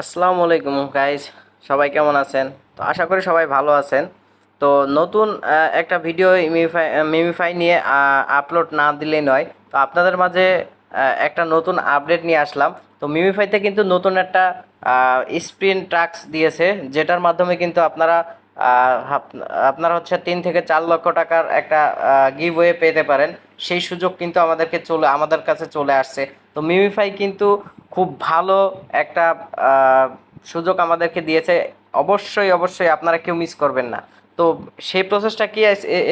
আসসালামু আলাইকুম গাইজ সবাই কেমন আছেন? তো আশা করি সবাই ভালো আছেন। তো নতুন একটা ভিডিও মিমিফাই মিমিফাই নিয়ে আপলোড না দিলেই নয়। তো আপনাদের মাঝে একটা নতুন আপডেট নিয়ে আসলাম। তো মিমিফাইতে কিন্তু নতুন একটা স্প্রিন ট্রাক্স দিয়েছে, যেটার মাধ্যমে কিন্তু আপনারা আপনারা হচ্ছে তিন থেকে চার লক্ষ টাকার একটা গিভওয়ে পেতে পারেন। সেই সুযোগ কিন্তু আমাদেরকে চলে, আমাদের কাছে চলে আসছে। তো মিমিফাই কিন্তু খুব ভালো একটা সুযোগ আমাদেরকে দিয়েছে। অবশ্যই অবশ্যই আপনারা কেউ মিস করবেন না। তো সেই প্রসেসটা কি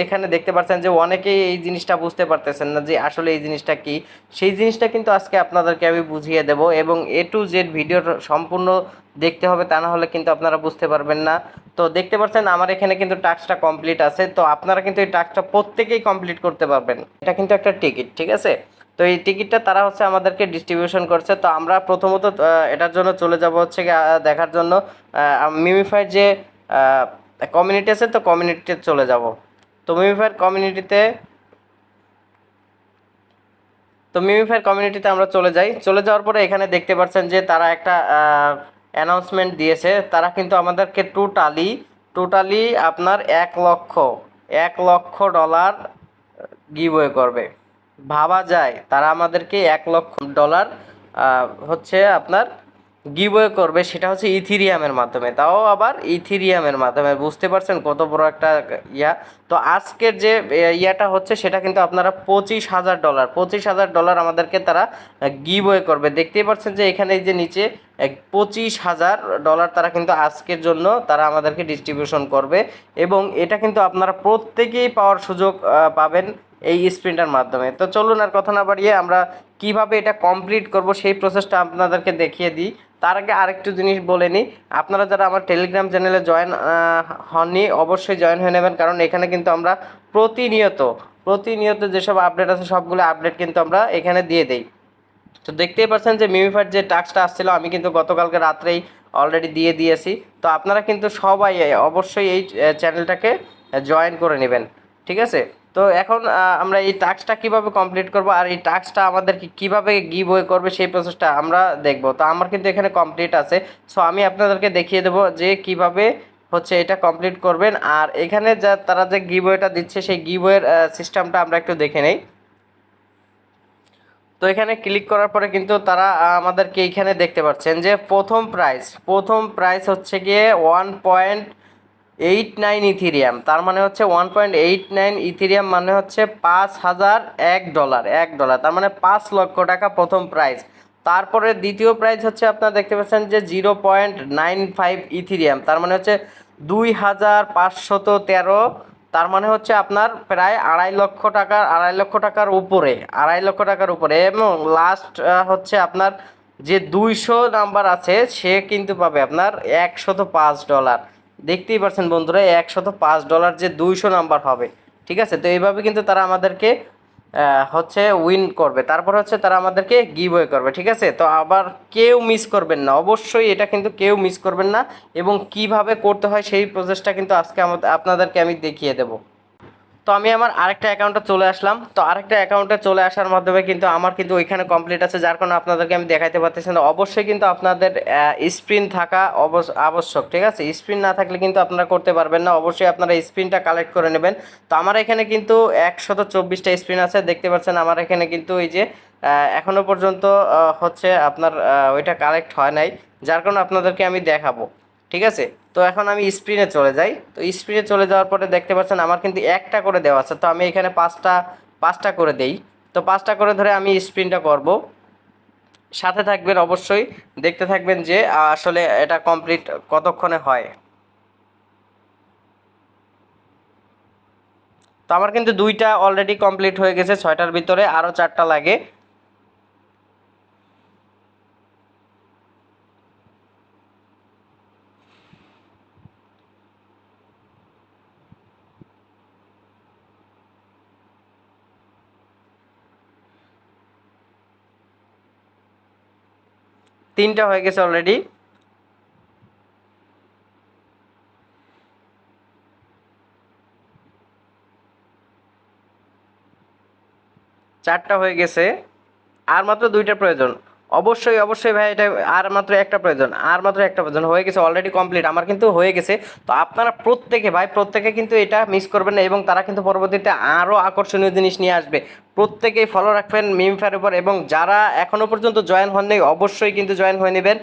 এখানে দেখতে পাচ্ছেন যে অনেকেই এই জিনিসটা বুঝতে পারতেছেন না যে আসলে এই জিনিসটা কি। সেই জিনিসটা কিন্তু আজকে আপনাদেরকে আমি বুঝিয়ে দেব এবং এ টু জেড ভিডিওর সম্পূর্ণ দেখতে হবে, তা না হলে কিন্তু আপনারা বুঝতে পারবেন না। তো দেখতে পাচ্ছেন আমার এখানে কিন্তু টাস্কটা কমপ্লিট আছে, তো আপনারা কিন্তু এই টাস্কটা প্রত্যেকেই কমপ্লিট করতে পারবেন। এটা কিন্তু একটা টিকিট ঠিক আছে? তো এই টিকিটটা তারা হচ্ছে আমাদেরকে ডিস্ট্রিবিউশন করছে। তো আমরা প্রথমত এটার জন্য চলে যাব হচ্ছে দেখার জন্য। মিমিফাইয়ের যে কমিউনিটি আছে, তো কমিউনিটিতে চলে যাব। তো মিমিফাইয়ের কমিউনিটিতে তো মিমিফাইয়ের কমিউনিটিতে আমরা চলে যাই। চলে যাওয়ার পরে এখানে দেখতে পাচ্ছেন যে, তারা একটা অ্যানাউন্সমেন্ট দিয়েছে। তারা কিন্তু আমাদেরকে টোটালি টোটালি আপনার এক লক্ষ এক লক্ষ ডলার গিভওয়ে করবে। ভাবা যায়, তারা আমাদেরকে এক লক্ষ ডলার হচ্ছে আপনার গিভওয়ে করবে, সেটা হচ্ছে ইথিরিয়ামের মাধ্যমে। তাও আবার ইথিরিয়ামের মাধ্যমে, বুঝতে পারছেন কত বড় একটা ইয়া? তো আজকের যে ইয়াটা হচ্ছে, সেটা কিন্তু আপনারা পঁচিশ হাজার ডলার, পঁচিশ হাজার ডলার আমাদেরকে তারা গিভওয়ে করবে। দেখতেই পাচ্ছেন যে, এখানে যে নিচে পঁচিশ হাজার ডলার তারা কিন্তু আজকের জন্য তারা আমাদেরকে ডিস্ট্রিবিউশন করবে। এবং এটা কিন্তু আপনারা প্রত্যেকেই পাওয়ার সুযোগ পাবেন। এই স্প্রিন্টার মাধ্যমে। তো চলুন আর কথা না বাড়িয়ে আমরা কীভাবে এটা কমপ্লিট করব সেই প্রসেসটা আপনাদেরকে দেখিয়ে দিই। তার আগে আরেকটু জিনিস বলে নিই। আপনারা যারা আমার টেলিগ্রাম চ্যানেলে জয়েন হননি, অবশ্যই জয়েন হয়ে নেবেন। কারণ এখানে কিন্তু আমরা প্রতিনিয়ত প্রতিনিয়ত যেসব আপডেট আছে, সবগুলো আপডেট কিন্তু আমরা এখানে দিয়ে দেই। তো দেখতেই পাচ্ছেন যে মিমিফার যে টাস্কটা আসছিল, আমি কিন্তু গতকালকে রাত্রেই অলরেডি দিয়ে দিয়েছি। তো আপনারা কিন্তু সবাই, অবশ্যই এই চ্যানেলটাকে জয়েন করে নেবেন। ঠিক আছে? তো এখন আমরা এই টাস্কটা কীভাবে কমপ্লিট করব আর এই টাস্কটা আমাদেরকে কীভাবে গিভ ওয়ে করবে সেই প্রসেসটা আমরা দেখব। তো আমার কিন্তু এখানে কমপ্লিট আছে। সো আমি আপনাদেরকে দেখিয়ে দেবো যে কীভাবে হচ্ছে এটা কমপ্লিট করবেন। আর এখানে যা, তারা যে গিভ ওয়েটা দিচ্ছে, সেই গিভ ওয়ের সিস্টেমটা আমরা একটু দেখে নেই। তো এখানে ক্লিক করার পরে কিন্তু তারা আমাদেরকে এইখানে দেখতে পাচ্ছেন যে প্রথম প্রাইস প্রথম প্রাইস হচ্ছে গিয়ে one point eight nine Ethereum তার মানে হচ্ছে one point eight nine Ethereum মানে হচ্ছে পাঁচ হাজার এক ডলার এক ডলার তার মানে পাঁচ লক্ষ টাকা প্রথম প্রাইস তারপরে দ্বিতীয় প্রাইস হচ্ছে আপনারা দেখতে পাচ্ছেন যে zero point nine five Ethereum তার মানে হচ্ছে দুই হাজার পাঁচশত তেরো, তার মানে হচ্ছে আপনার প্রায় আড়াই লক্ষ টাকার, আড়াই লক্ষ টাকার উপরে, আড়াই লক্ষ টাকার উপরে এবং লাস্ট হচ্ছে আপনার যে দুইশো নাম্বার আছে, সে কিন্তু পাবে আপনার একশত পাঁচ ডলার দেখতেই পারছেন বন্ধুরা একশত পাঁচ ডলার যে দুইশো নাম্বার হবে, ঠিক আছে? তো এইভাবে কিন্তু তারা আমাদেরকে হচ্ছে উইন করবে। তারপর হচ্ছে তারা আমাদেরকে গিভওয়ে করবে, ঠিক আছে? তো আবার কেউ মিস করবেন না। অবশ্যই এটা কিন্তু কেউ মিস করবেন না এবং কীভাবে করতে হয় সেই প্রসেসটা কিন্তু আজকে আমাদের আপনাদেরকে আমি দেখিয়ে দেবো। তো আমি আমার আরেকটা অ্যাকাউন্টে চলে আসলাম। তো আরেকটা অ্যাকাউন্টে চলে আসার মাধ্যমে কিন্তু আমার কিন্তু ওইখানে কমপ্লিট আছে, যার কারণে আপনাদেরকে আমি দেখাইতে পারতেছি না। অবশ্যই কিন্তু আপনাদের স্ক্রিন থাকা আবশ্যক, ঠিক আছে? স্ক্রিন না থাকলে কিন্তু আপনারা করতে পারবেন না। অবশ্যই আপনারা স্ক্রিনটা কালেক্ট করে নেবেন। তো আমার এখানে কিন্তু একশত চব্বিশটা স্ক্রিন আছে। দেখতে পাচ্ছেন আমার এখানে কিন্তু এই যে এখনও পর্যন্ত হচ্ছে আপনার ওইটা কালেক্ট হয় নাই। যার কারণে আপনাদেরকে আমি দেখাবো, ঠিক আছে? তো এখন আমি স্ক্রিনে চলে যাই। তো স্ক্রিনে চলে যাওয়ার পরে দেখতে পাচ্ছেন আমার কিন্তু একটা করে দেওয়া আছে। তো আমি এখানে পাঁচটা পাঁচটা করে দেই। তো পাঁচটা করে ধরে আমি স্প্রিনটা করব। সাথে থাকবেন অবশ্যই দেখতে থাকবেন যে আসলে এটা কমপ্লিট কতক্ষণে হয়। তো আমার কিন্তু দুইটা অলরেডি কমপ্লিট হয়ে গেছে, ছয়টার ভিতরে আরও চারটা লাগে। তিনটা হয়ে গেছে অলরেডি চারটা হয়ে গেছে। আর মাত্র দুইটা প্রয়োজন। অবশ্যই অবশ্যই ভাই, এটা আর মাত্র একটা প্রয়োজন, আর মাত্র একটা প্রয়োজন। হয়ে গেছে অলরেডি কমপ্লিট আমার কিন্তু হয়ে গেছে। তো আপনারা প্রত্যেকে ভাই, প্রত্যেকে কিন্তু এটা মিস করবেন না এবং তারা কিন্তু পরবর্তীতে আরও আকর্ষণীয় জিনিস নিয়ে আসবে। প্রত্যেকেই ফলো রাখবেন মিমফার উপর এবং যারা এখনও পর্যন্ত জয়েন হননি, অবশ্যই কিন্তু জয়েন হয়ে নেবেন।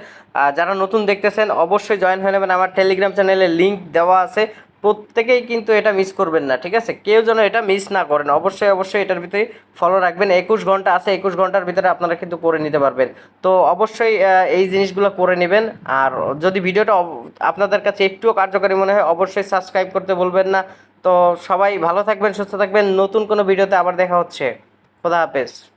যারা নতুন দেখতেছেন, অবশ্যই জয়েন হয়ে নেবেন। আমার টেলিগ্রাম চ্যানেলে লিঙ্ক দেওয়া আছে। প্রত্যেকেই কিন্তু এটা মিস করবেন না, ঠিক আছে? কেউ যেন এটা মিস না করেন, অবশ্যই অবশ্যই এটার ভিতরে ফলো রাখবেন। একুশ ঘণ্টা আছে, একুশ ঘণ্টার ভিতরে আপনারা কিন্তু করে নিতে পারবেন। তো অবশ্যই এই জিনিসগুলো করে নেবেন। আর যদি ভিডিওটা আপনাদের কাছে একটুও কার্যকরী মনে হয়, অবশ্যই সাবস্ক্রাইব করতে বলবেন না। তো সবাই ভালো থাকবেন, সুস্থ থাকবেন। নতুন কোনো ভিডিওতে আবার দেখা হচ্ছে। খোদা হাফেজ।